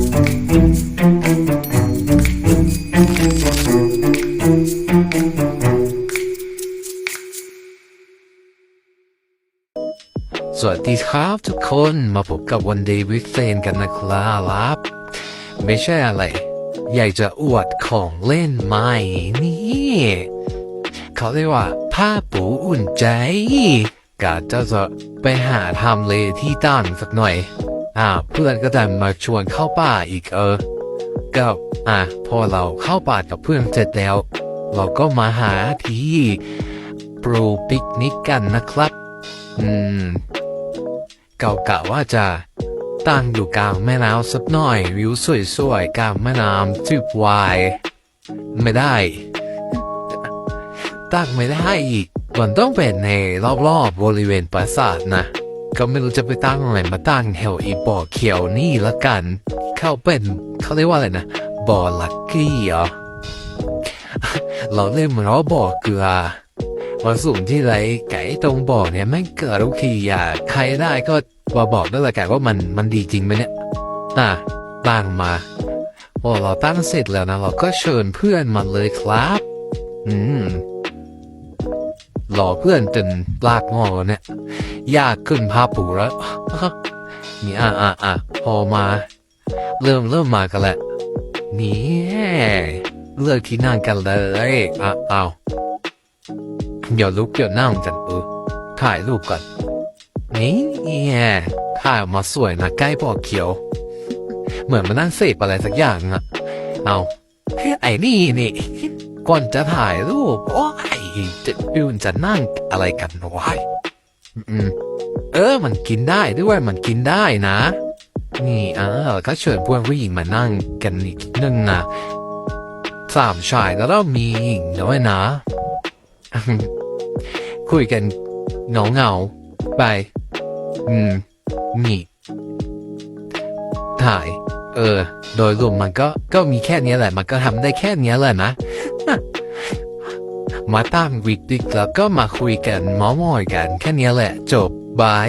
สวัสดีครับทุกคนมาพบกับวันเดย์วิกเฟนกันนะครับ ไม่ใช่อะไร อยากจะอวดของเล่นใหม่นี่เขาเรียกว่า ผ้าปูอุ่นใจกะจะจะไปหาทำเลที่ตั้งสักหน่อย อ่า เพื่อนก็จะมาชวนเข้าป่าอีกเออก็อะพอเราเข้าป่ากับเพื่อนเสร็จแล้ว เราก็มาหาที่ปลูปิกนิกกันนะครับ อืมเก่ากะว่าจะตั้งอยู่กลางแม่น้ำสักหน่อย วิวสวยๆกลางแม่น้ำจืบวาย ไม่ได้ ตั้งไม่ได้อีกมันต้องเป็นในรอบๆบริเวณปราสาทนะ ก็ไม่รู้จะไปตั้งอะไรมาตั้งแถวอีบ่อเขียวนี่ละกัน เข้าเป็นเขาเรียกว่าอะไรนะบ่อลักกี้เหรอเราเรียกมันว่าบ่อเกลือวันสูงที่ไรไก่ตรงบ่อเนี่ยแม่เกิดทุกทีอะใครได้ก็มาบอกด้วยละกันว่ามันมันดีจริงไหมเนี่ยอะตั้งมาพอเราตั้งเสร็จแล้วนะ เราก็เชิญเพื่อนมาเลยครับ อืมรอเพื่อนจนลากงอแล้วเนี่ย ยากขึ้นภาพปูแล้วนี่อะอะอะพอมา เริ่มเริ่มมากันแหละนี่เลือกที่นั่งกันเลยอะเอาเดี๋ยวลุกเดี๋ยวนั่งกันเออถ่ายรูปก่อนนี่เนี่ยถ่ายออกมาสวยนะใกล้ปอเขียว เหมือนมานั่งเสพอะไรสักอย่างอะ เอาไอ้นี่นี่ก่อนจะถ่ายรูปโอ้ยจะดูจะนั่งอะไรกันวะ อืมเออ มันกินได้ด้วยมันกินได้นะ นี่เออก็เชิญพวกผู้หญิงมานั่งกันอีกนึงนะสามชายแล้วก็มีหญิงด้วยนะ คุยกันเงาเงาไป อืม นี่ถ่าย เออ โดยรวมมันก็ก็มีแค่นี้แหละ มันก็ทำได้แค่นี้แหละนะ มาตั้งวิกดิกแล้วก็มาคุยกันมอมอยกันแค่นี้แหละจบบาย